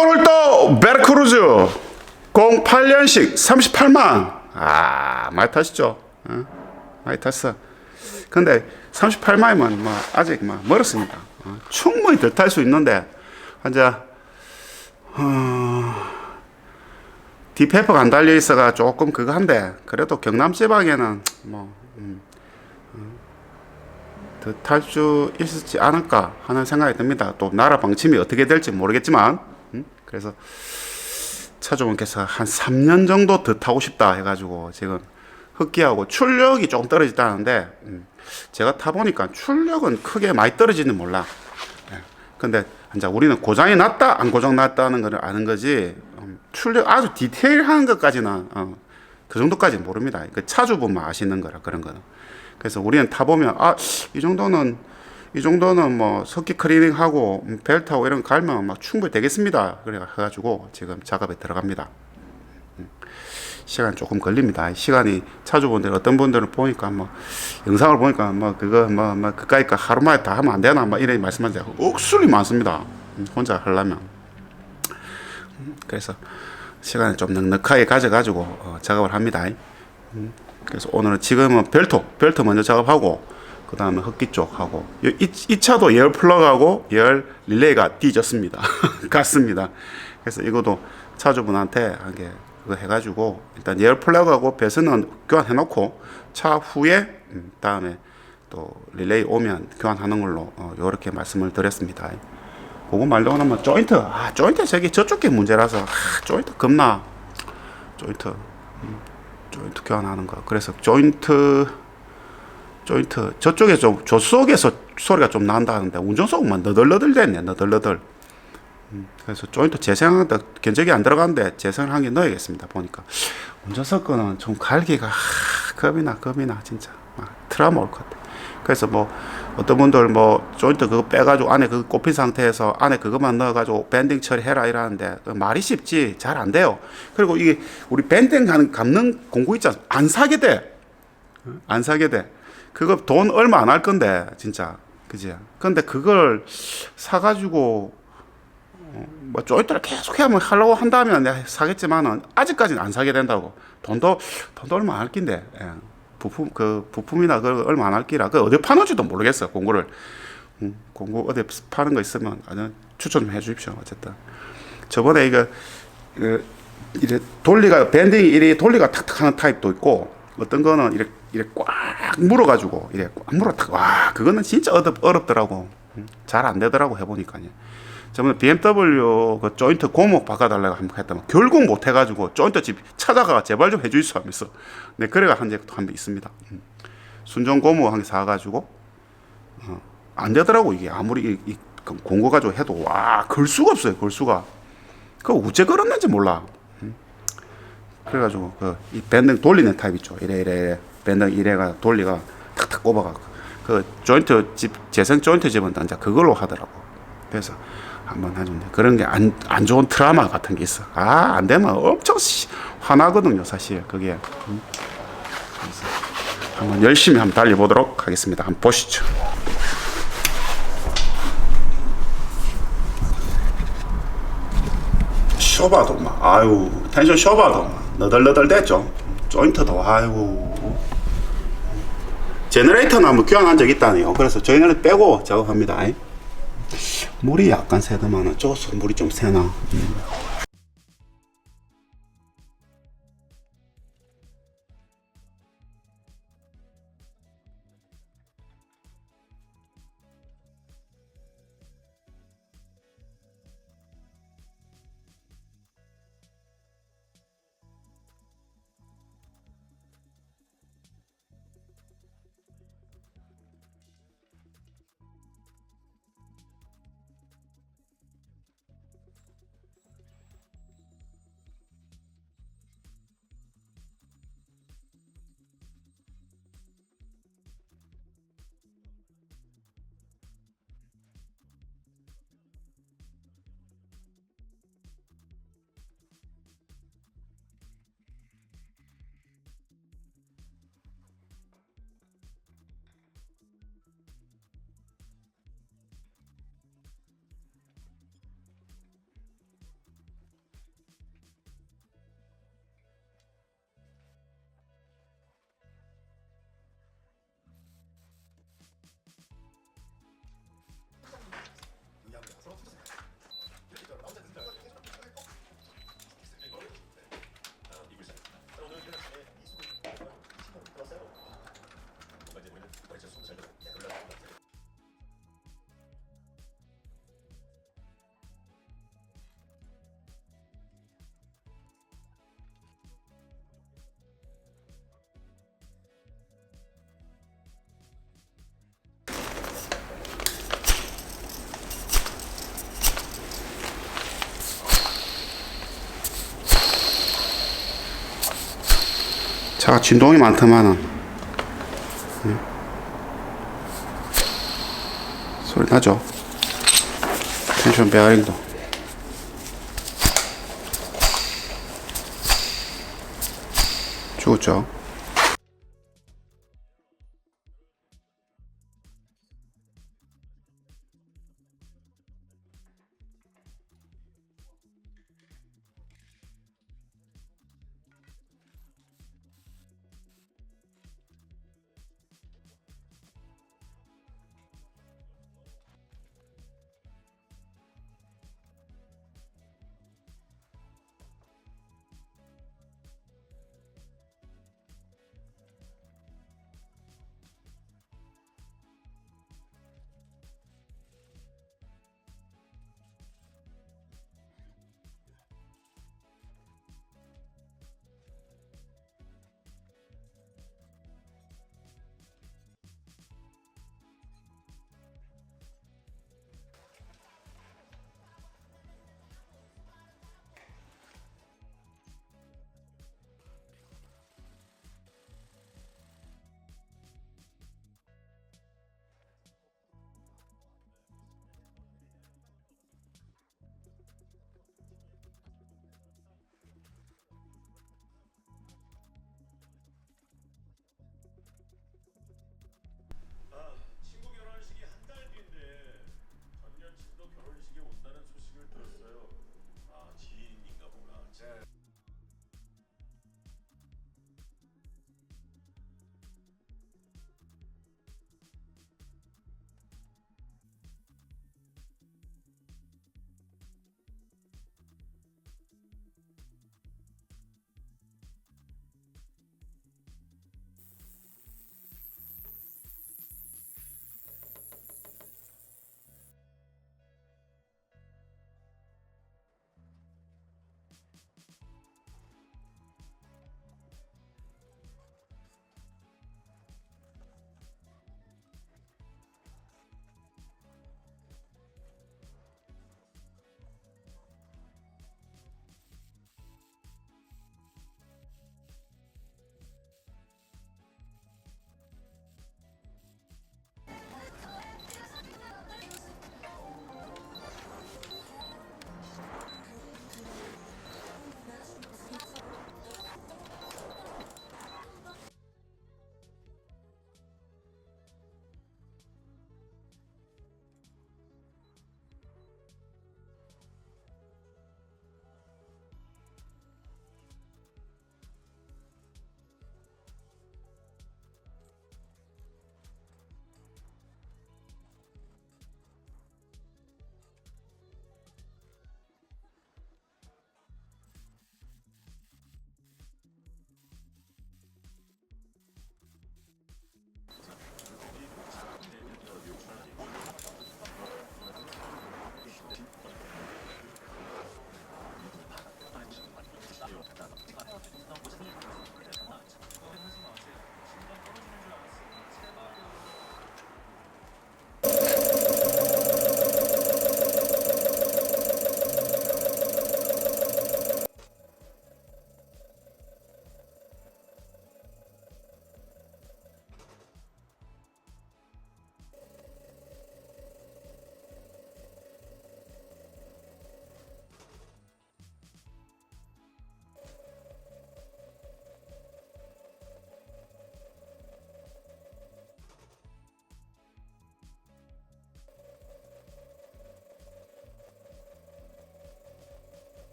오늘 또 베르크루즈 08년식 38만 아 많이 타시죠 어? 많이 탔어 근데 38만이면 뭐 아직 뭐 멀었습니다 어, 충분히 더 탈 수 있는데 이제 어, 디페퍼가 안 달려 있어가 조금 그거 한데 그래도 경남 지방에는 뭐 음, 더 탈 수 있을지 않을까 하는 생각이 듭니다. 또 나라 방침이 어떻게 될지 모르겠지만 음? 그래서 차주분께서 한 3년 정도 더 타고 싶다 해가지고 지금 흡기하고 출력이 조금 떨어졌다는데 음, 제가 타보니까 출력은 크게 많이 떨어지는 몰라. 예. 근데 이제 우리는 고장이 났다 안 고장 났다는 걸 아는 거지 음, 출력 아주 디테일한 것까지는 어, 그 정도까지는 모릅니다. 그 차주분만 아시는 거라 그런 거는. 그래서 우리는 타보면 아 이 정도는 이 정도는 뭐 석기 클리닝하고 음, 벨트하고 이런 거 갈면 막 충분히 되겠습니다. 그래 가지고 지금 작업에 들어갑니다. 음, 시간 조금 걸립니다. 시간이 차주분들 어떤 분들은 보니까 뭐 영상을 보니까 뭐 그거 뭐, 뭐 그까이 거 하루 만에 다 하면 안 되나 뭐 이런 말씀하세요. 억수리 많습니다. 음, 혼자 하려면 음, 그래서 시간을 좀 넉넉하게 가져가지고 어, 작업을 합니다. 음, 그래서 오늘은 지금은 벨트, 벨트 먼저 작업하고 그 다음에 흡기 쪽 하고 이, 이, 이 차도 열 플러그하고 열 릴레이가 뒤졌습니다. 같습니다. 그래서 이것도 차주분한테 한게 그거 해가지고 일단 열 플러그하고 배선은 교환해놓고 차 후에 음, 다음에 또 릴레이 오면 교환하는 걸로 어, 이렇게 말씀을 드렸습니다. 그거 말로는 뭐 조인트 아 조인트 저기 저쪽 게 문제라서 아, 조인트 겁나 조인트 음, 조인트 교환하는 거 그래서 조인트 조인트 저쪽에 좀 조속에서 소리가 좀 난다는데 운전석만 너덜너덜 됐네 너덜너덜 음, 그래서 조인트 재생하다 견적이 안 들어가는데 재생을 한 개 넣어야겠습니다 보니까 운전석 거는 좀 갈기가 하, 겁이나 겁이나 진짜 막 트라우마 올 것 같아 그래서 뭐 어떤 분들 뭐 조인트 그거 빼가지고 안에 그 꼽힌 상태에서 안에 그것만 넣어가지고 밴딩 처리해라 이러는데 그 말이 쉽지 잘 안 돼요. 그리고 이게 우리 밴딩 하는 감는 공구 있잖아. 안 사게 돼. 안 사게 돼. 그거 돈 얼마 안 할 건데 진짜 그지. 근데 그걸 사가지고 어, 뭐 조인트를 계속 해면 하려고 한다면 내가 사겠지만은 아직까지는 안 사게 된다고. 돈도 돈도 얼마 안할 낀데. 예. 부품 그 부품이나 그 얼마 안 할 끼라 그 어디 파는지도 모르겠어 공구를 음, 공구 어디 파는 거 있으면 아주 추천 좀 해주십시오 어쨌든 저번에 이거 그 이래 돌리가 밴딩이 이래 돌리가 탁탁 하는 타입도 있고 어떤 거는 이래 이래 꽉 물어가지고 이래 꽉 물어 탁와 그거는 진짜 어렵 어렵더라고 음, 잘안 되더라고 해보니까요. 저번에 BMW 그 조인트 고목 바꿔달라고 한번 했다면 결국 못 해가지고 조인트 집 찾아가 제발 좀 해주이소 하면서 네 그래가 한 적도 한 번 있습니다. 음. 순정 고무 한 개 사가지고 어, 안 되더라고 이게 아무리 이, 이 공고 가지고 해도 와 걸 수가 없어요 걸 수가 그 어째 걸었는지 몰라. 음. 그래가지고 그이 밴딩 돌리는 타입 있죠 이래 이래 이래 밴딩 이래가 돌리가 탁탁 꼽아가 그 조인트 집 재생 조인트 집은 이제 그걸로 하더라고. 그래서 한번 해준대. 그런 게 안 안 좋은 트라우마 같은 게 있어. 아, 안 되면 엄청 시- 화나거든요, 사실. 그게. 음. 한번 열심히 한번 달려보도록 하겠습니다. 한번 보시죠. 쇼바도 막, 아유, 텐션 쇼바도 막, 너덜너덜 됐죠. 조인트도, 아유. 제너레이터는 한번 교환한 적 있다네요. 그래서 저희는 빼고 작업합니다. 물이 약간 새더만은 저서 물이 좀 새나. 차가 진동이 많더만은 예. 소리 나죠? 텐션 베어링도 죽었죠? 결혼식에 온다는 소식을 들었어요. 아 지인인가 보다. 네.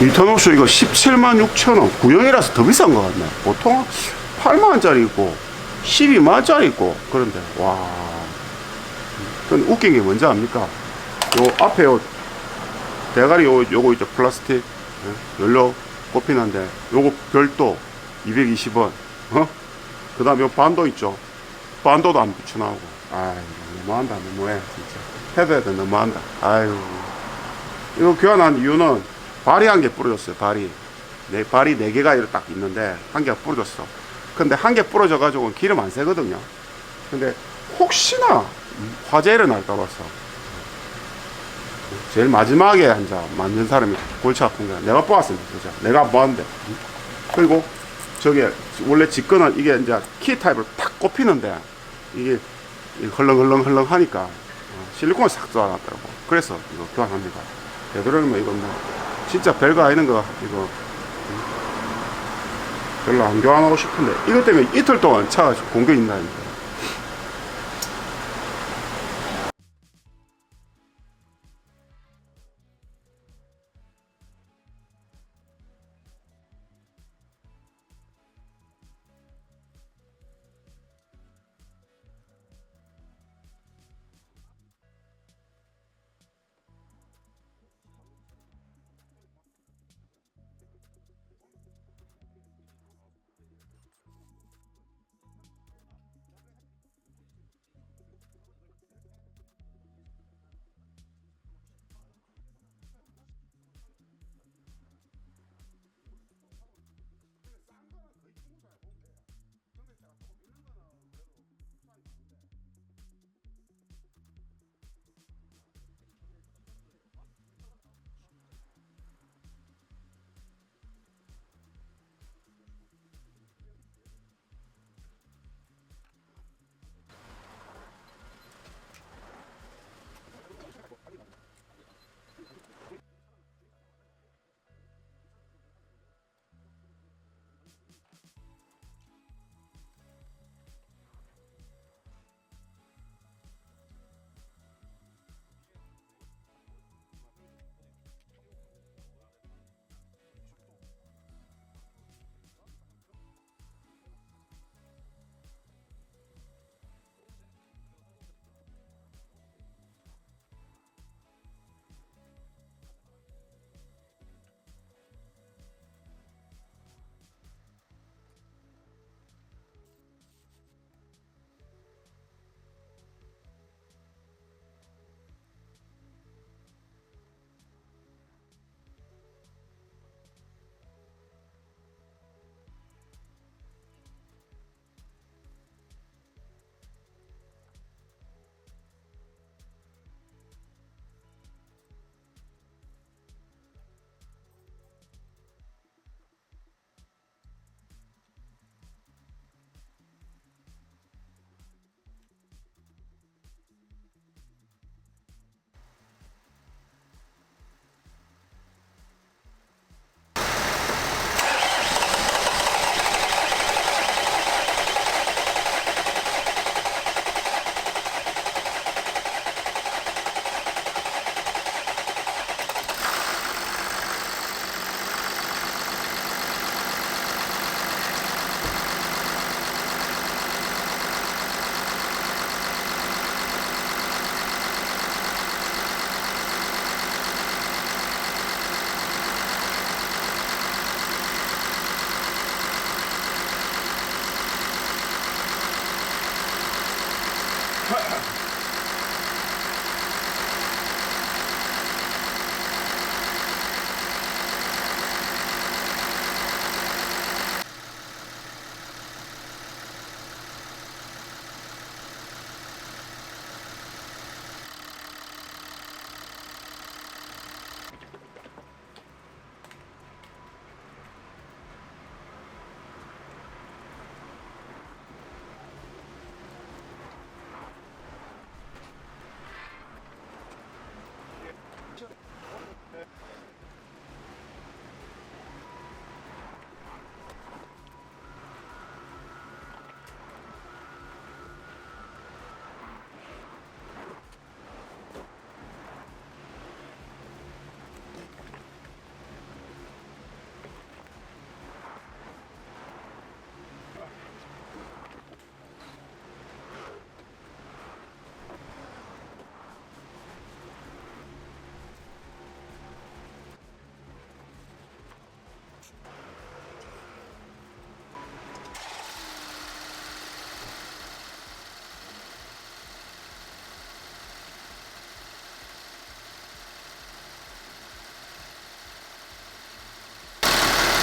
리터노스 이거 17만 6천 원. 구형이라서 더 비싼 것 같네. 보통 8만 원짜리 있고 12만 원짜리 있고 그런데 와. 웃긴 게 뭔지 압니까? 요 앞에 요 대가리 요 요거 있죠? 플라스틱. 예? 연료 꼽히는데 요거 별도 220원. 어? 그 다음에 요 반도 있죠? 반도도 안 붙여나오고. 아이 너무한다. 너무해 진짜. 해도 너무한다. 아유. 이거 교환한 이유는 발이 한 개 부러졌어요 발이. 네 발이 네 개가 이렇게 딱 있는데 한 개가 부러졌어. 근데 한 개 부러져 가지고 기름 안 새거든요. 근데 혹시나 화재 일어날까 봐서 제일 마지막에 한자 만든 사람이 골치 아픈 거야. 내가 뽑았습니다 진짜. 내가 뽑았는데. 그리고 저게 원래 직건은 이게 이제 키 타입을 탁 꼽히는데 이게 헐렁헐렁 헐렁 하니까 실리콘을 싹 쏴놨더라고. 그래서 이거 교환합니다. 되도록이면 이건 뭐 진짜 별거 아닌 거 이거 음, 별로 안 교환하고 싶은데. 이것 때문에 이틀 동안 차가 공격이 있나니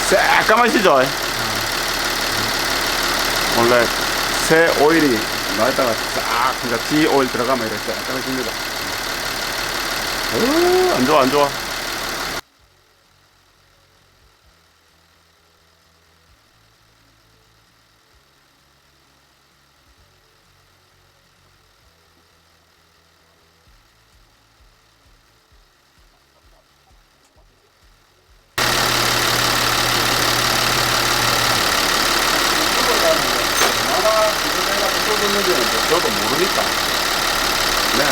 새까마시죠? 원래 새 오일이 나에다가 싹 그러니까 D 오일 들어가면 이렇게 새까마집니다. 어, 안 좋아 안 좋아. 저도 모르니까. 네.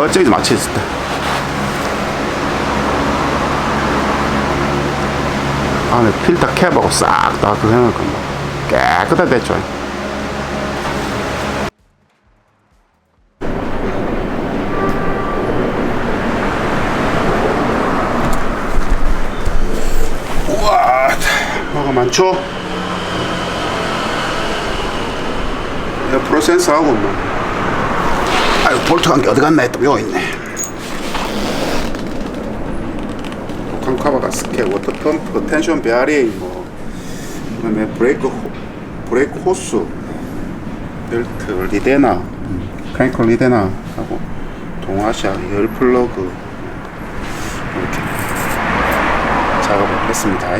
멋지게 맞춰졌다. 안에 필터 캡하고 싹 다 그거 해놓고 뭐 깨끗하게 됐죠. 우와, 뭐가 많죠? 옆으로 센서하고 뭐. 아유, 볼트 관계 어디 갔나 했더니 여기 있네. 독한 카바가 스케, 워터 펌프, 텐션 베어링, 뭐, 그다음에 브레이크, 호, 브레이크 호스, 벨트, 리데나, 크랭크 리데나 하고 동아시아 열 플러그 이렇게 작업을 했습니다.